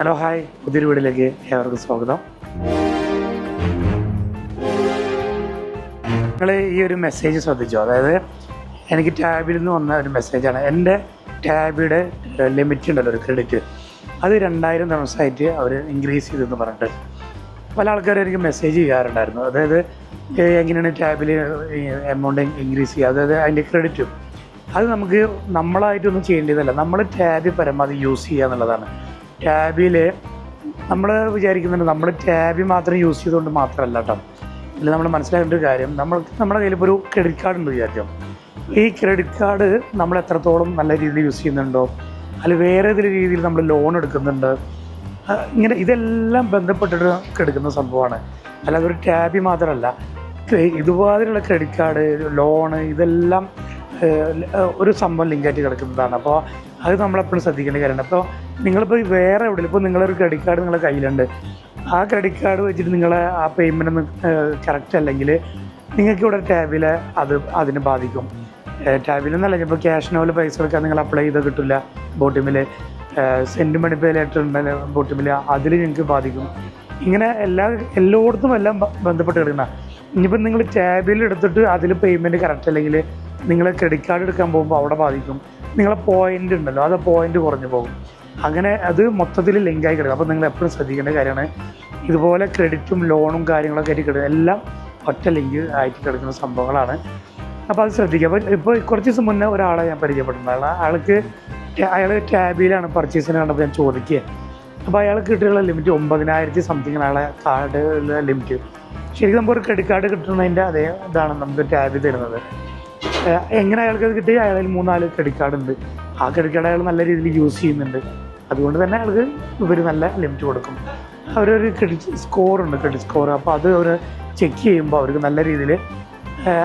Hello hi. പുതിയൊരു വീടിലേക്ക് ഏവർക്കും സ്വാഗതം. നിങ്ങൾ ഈ ഒരു മെസ്സേജ് ശ്രദ്ധിച്ചോ? അതായത് എനിക്ക് ടാബിൽ നിന്ന് വന്ന ഒരു മെസ്സേജാണ് എന്റെ ടാബിയുടെ ലിമിറ്റ് ഉണ്ടല്ലോ ഒരു ക്രെഡിറ്റ് അത് രണ്ടായിരം ദിവസമായിട്ട് അവർ ഇൻക്രീസ് ചെയ്തെന്ന് പറഞ്ഞിട്ട്. പല ആൾക്കാരും എനിക്ക് മെസ്സേജ് ചെയ്യാറുണ്ടായിരുന്നു. അതായത് എങ്ങനെയാണ് ടാബിൽ എമൗണ്ട് ഇൻക്രീസ് ചെയ്യുക? അതായത് അതിന്റെ ക്രെഡിറ്റും അത് നമുക്ക് നമ്മളായിട്ടൊന്നും ചെയ്യേണ്ടതല്ല. നമ്മൾ ടാബ് പരമാവധി യൂസ് ചെയ്യുക എന്നുള്ളതാണ്. ടാബിൽ നമ്മൾ വിചാരിക്കുന്നുണ്ട് നമ്മൾ ടാബ് മാത്രം യൂസ് ചെയ്തുകൊണ്ട് മാത്രമല്ല കേട്ടോ. ഇതിൽ നമ്മൾ മനസ്സിലാക്കേണ്ട ഒരു കാര്യം നമ്മൾ നമ്മുടെ കയ്യിൽ ഇപ്പോൾ ഒരു ക്രെഡിറ്റ് കാർഡ് ഉണ്ട് വിചാരിച്ചോ. ഈ ക്രെഡിറ്റ് കാർഡ് നമ്മൾ എത്രത്തോളം നല്ല രീതിയിൽ യൂസ് ചെയ്യുന്നുണ്ടോ അല്ല വേറെ ഏതൊരു രീതിയിൽ നമ്മൾ ലോൺ എടുക്കുന്നുണ്ട് ഇങ്ങനെ ഇതെല്ലാം ബന്ധപ്പെട്ടിട്ട് എടുക്കുന്ന സംഭവമാണ്. അല്ലാതെ ഒരു ടാബി മാത്രമല്ല ഇതുപോലെയുള്ള ക്രെഡിറ്റ് കാർഡ് ലോണ് ഇതെല്ലാം ഒരു സംഭവം ലിങ്കായിട്ട് കിടക്കുന്നതാണ്. അപ്പോൾ അത് നമ്മളെപ്പോഴും ശ്രദ്ധിക്കേണ്ട കാര്യമാണ്. അപ്പോൾ നിങ്ങളിപ്പോൾ വേറെ എവിടെയെങ്കിലും ഇപ്പോൾ നിങ്ങളൊരു ക്രെഡിറ്റ് കാർഡ് നിങ്ങളുടെ കയ്യിലുണ്ട്. ആ ക്രെഡിറ്റ് കാർഡ് വെച്ചിട്ട് നിങ്ങൾ ആ പേയ്മെന്റ് ഒന്ന് കറക്റ്റ് അല്ലെങ്കിൽ നിങ്ങൾക്ക് ഇവിടെ ടാബിൽ അത് അതിനെ ബാധിക്കും. ടാബിൽ എന്നല്ല ഇപ്പോൾ ക്യാഷ് നോവിൽ പൈസ കൊടുക്കാൻ നിങ്ങൾ അപ്ലൈ ചെയ്ത് കിട്ടില്ല ബോട്ടിമിൽ സെന്റ് മണി പേ ലെറ്റർ ബോട്ടിമിൽ അതിൽ നിങ്ങൾക്ക് ബാധിക്കും. ഇങ്ങനെ എല്ലാ എല്ലായിടത്തും എല്ലാം ബന്ധപ്പെട്ട് കിടക്കുന്ന ഇനിയിപ്പോൾ നിങ്ങൾ ടാബിൽ എടുത്തിട്ട് അതിൽ പേയ്മെന്റ് കറക്റ്റ് അല്ലെങ്കിൽ നിങ്ങൾ ക്രെഡിറ്റ് കാർഡ് എടുക്കാൻ പോകുമ്പോൾ അവിടെ ബാധിക്കും. നിങ്ങളെ പോയിന്റ് ഉണ്ടല്ലോ അത് പോയിന്റ് കുറഞ്ഞു പോകും. അങ്ങനെ അത് മൊത്തത്തിൽ ലിങ്കായി കിടക്കും. അപ്പോൾ നിങ്ങൾ എപ്പോഴും ശ്രദ്ധിക്കേണ്ട കാര്യമാണ് ഇതുപോലെ ക്രെഡിറ്റും ലോണും കാര്യങ്ങളൊക്കെ ആയിട്ട് കിടക്കും എല്ലാം ഒറ്റ ലിങ്ക് ആയിട്ട് കിടക്കുന്ന സംഭവങ്ങളാണ്. അപ്പോൾ അത് ശ്രദ്ധിക്കുക. അപ്പോൾ ഇപ്പോൾ കുറച്ച് ദിവസം മുന്നേ ഒരാളെ ഞാൻ പരിചയപ്പെടുന്നത് ആൾക്ക് അയാൾ ടാബിലാണ് പർച്ചേസിന് കണ്ടപ്പോൾ ഞാൻ ചോദിക്കുക അപ്പോൾ അയാൾക്ക് കിട്ടിയുള്ള ലിമിറ്റ് ഒമ്പതിനായിരത്തി സംതിങ് അയാളെ കാർഡ് ലിമിറ്റ് ശരിക്കും നമുക്ക് ഒരു ക്രെഡിറ്റ് കാർഡ് കിട്ടുന്നതിന്റെ അതേ ഇതാണ് നമുക്ക് ടാബ് തരുന്നത്. എങ്ങനെ അയാൾക്ക് അത് കിട്ടി? അയാളിൽ മൂന്നാൽ ക്രെഡിറ്റ് കാർഡ് ഉണ്ട്. ആ ക്രെഡിറ്റ് കാർഡ് അയാൾ നല്ല രീതിയിൽ യൂസ് ചെയ്യുന്നുണ്ട്. അതുകൊണ്ട് തന്നെ അയാൾക്ക് ഇവർ നല്ല ലിമിറ്റ് കൊടുക്കും. അവരൊരു ക്രെഡിറ്റ് സ്കോർ ഉണ്ട് ക്രെഡിറ്റ് സ്കോർ അപ്പോൾ അത് അവർ ചെക്ക് ചെയ്യുമ്പോൾ അവർക്ക് നല്ല രീതിയിൽ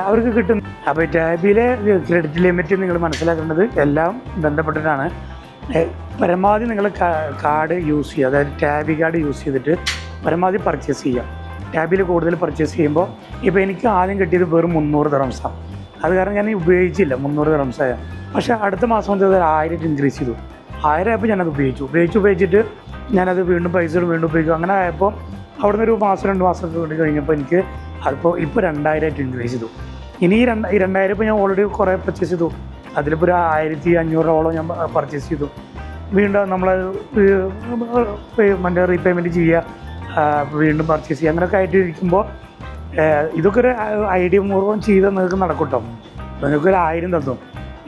അവർക്ക് കിട്ടും. അപ്പോൾ ടാബിലെ ക്രെഡിറ്റ് ലിമിറ്റ് നിങ്ങൾ മനസ്സിലാക്കേണ്ടത് എല്ലാം ബന്ധപ്പെട്ടിട്ടാണ്. പരമാവധി നിങ്ങൾ കാർഡ് യൂസ് ചെയ്യുക. അതായത് ടാബി കാർഡ് യൂസ് ചെയ്തിട്ട് പരമാവധി പർച്ചേസ് ചെയ്യുക. ടാബിൽ കൂടുതൽ പർച്ചേസ് ചെയ്യുമ്പോൾ ഇപ്പോൾ എനിക്ക് ആദ്യം കിട്ടിയത് വെറും മുന്നൂറ് ദിറംസാണ് അത് കാരണം ഞാൻ ഉപയോഗിച്ചില്ല മുന്നൂറ് ദിറംസായ പക്ഷേ അടുത്ത മാസം മുതൽ ആയിരം ഇൻക്രീസ് ചെയ്തു. ആയിരം ആയപ്പോൾ ഞാനത് ഉപയോഗിച്ചു. ഉപയോഗിച്ച് ഉപയോഗിച്ചിട്ട് ഞാനത് വീണ്ടും പൈസ വീണ്ടും ഉപയോഗിക്കും. അങ്ങനെ ആയപ്പോൾ അവിടെ നിന്ന് ഒരു മാസം രണ്ട് മാസം കൊണ്ട് കഴിഞ്ഞപ്പോൾ എനിക്ക് അതിപ്പോൾ ഇപ്പോൾ രണ്ടായിരമായിട്ട് ഇൻക്രീസ് ചെയ്തു. ഇനി രണ്ട് ഈ രണ്ടായിരം ഇപ്പോൾ ഞാൻ ഓൾറെഡി കുറേ പർച്ചേസ് ചെയ്തു. അതിലിപ്പോൾ ഒരു ആയിരത്തി അഞ്ഞൂറോളം ഞാൻ പർച്ചേസ് ചെയ്തു. വീണ്ടും നമ്മൾ മറ്റേ റീപേയ്മെന്റ് ചെയ്യുക വീണ്ടും പർച്ചേസ് ചെയ്യുക അങ്ങനെയൊക്കെ ആയിട്ട് ഇരിക്കുമ്പോൾ ഇതൊക്കെ ഒരു ഐഡിയ പൂർവം ചെയ്ത് നിങ്ങൾക്ക് നടക്കും കേട്ടോ നിങ്ങൾക്ക് ഒരു ആയിരം തന്നു.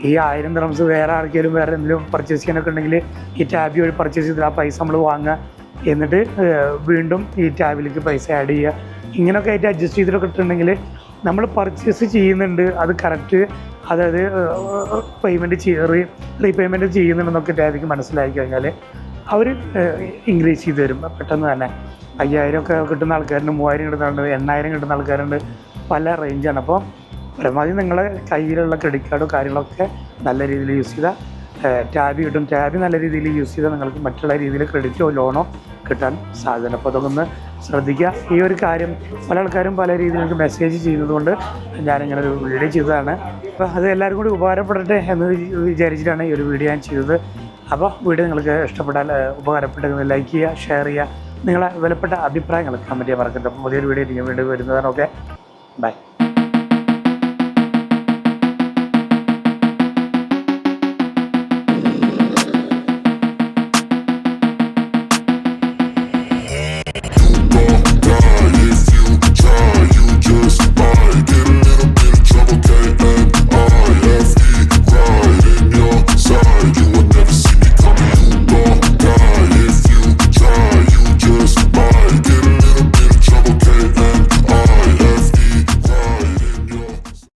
ഈ ആയിരം ഡ്രംസ് വേറെ ആർക്കെങ്കിലും വേറെ എന്തെങ്കിലും പർച്ചേസ് ചെയ്യാനൊക്കെ ഉണ്ടെങ്കിൽ ഈ ടാബ് വഴി പർച്ചേസ് ചെയ്തിട്ട് ആ പൈസ നമ്മൾ വാങ്ങുക എന്നിട്ട് വീണ്ടും ഈ ടാബിലേക്ക് പൈസ ആഡ് ചെയ്യുക ഇങ്ങനെയൊക്കെ ആയിട്ട് അഡ്ജസ്റ്റ് ചെയ്തിട്ടൊക്കെ ഇട്ടുണ്ടെങ്കിൽ നമ്മൾ പർച്ചേസ് ചെയ്യുന്നുണ്ട് അത് കറക്റ്റ് അതായത് പേയ്മെന്റ് ചെയ്യ റീപേയ്മെന്റ് ചെയ്യുന്നുണ്ടെന്നൊക്കെ ടാബിക്ക് മനസ്സിലാക്കി കഴിഞ്ഞാൽ അവർ ഇൻക്രീസ് ചെയ്ത് തരും. പെട്ടെന്ന് തന്നെ അയ്യായിരം ഒക്കെ കിട്ടുന്ന ആൾക്കാരുണ്ട് മൂവായിരം കിട്ടുന്ന ആളുണ്ട് എണ്ണായിരം കിട്ടുന്ന ആൾക്കാരുണ്ട് പല റേഞ്ചാണ് അപ്പോൾ പരമാവധി നിങ്ങളെ കയ്യിലുള്ള ക്രെഡിറ്റ് കാർഡോ കാര്യങ്ങളൊക്കെ നല്ല രീതിയിൽ യൂസ് ചെയ്താൽ ടാബ് കിട്ടും. ടാബ് നല്ല രീതിയിൽ യൂസ് ചെയ്താൽ നിങ്ങൾക്ക് മറ്റുള്ള രീതിയിൽ ക്രെഡിറ്റോ ലോണോ കിട്ടാൻ സാധ്യതയുണ്ട്. അപ്പോൾ അതൊക്കെ ഒന്ന് ശ്രദ്ധിക്കുക. ഈ ഒരു കാര്യം പല ആൾക്കാരും പല രീതിയിൽ മെസ്സേജ് ചെയ്യുന്നതുകൊണ്ട് ഞാനിങ്ങനെ ഒരു വീഡിയോ ചെയ്തതാണ്. അപ്പോൾ അത് എല്ലാവരും കൂടി ഉപകാരപ്പെടട്ടെ എന്ന് വിചാരിച്ചിട്ടാണ് ഈ ഒരു വീഡിയോ ഞാൻ ചെയ്തത്. അപ്പോൾ വീഡിയോ നിങ്ങൾക്ക് ഇഷ്ടപ്പെട്ടാൽ ഉപകാരപ്പെട്ടെങ്കിൽ ലൈക്ക് ചെയ്യുക ഷെയർ ചെയ്യുക. നിങ്ങളെ വിലപ്പെട്ട അഭിപ്രായങ്ങൾ കമന്റ് ചെയ്യാൻ മറക്കരുത്. പുതിയൊരു വീഡിയോ വീണ്ടും വരുന്നതാണ്. Okay bye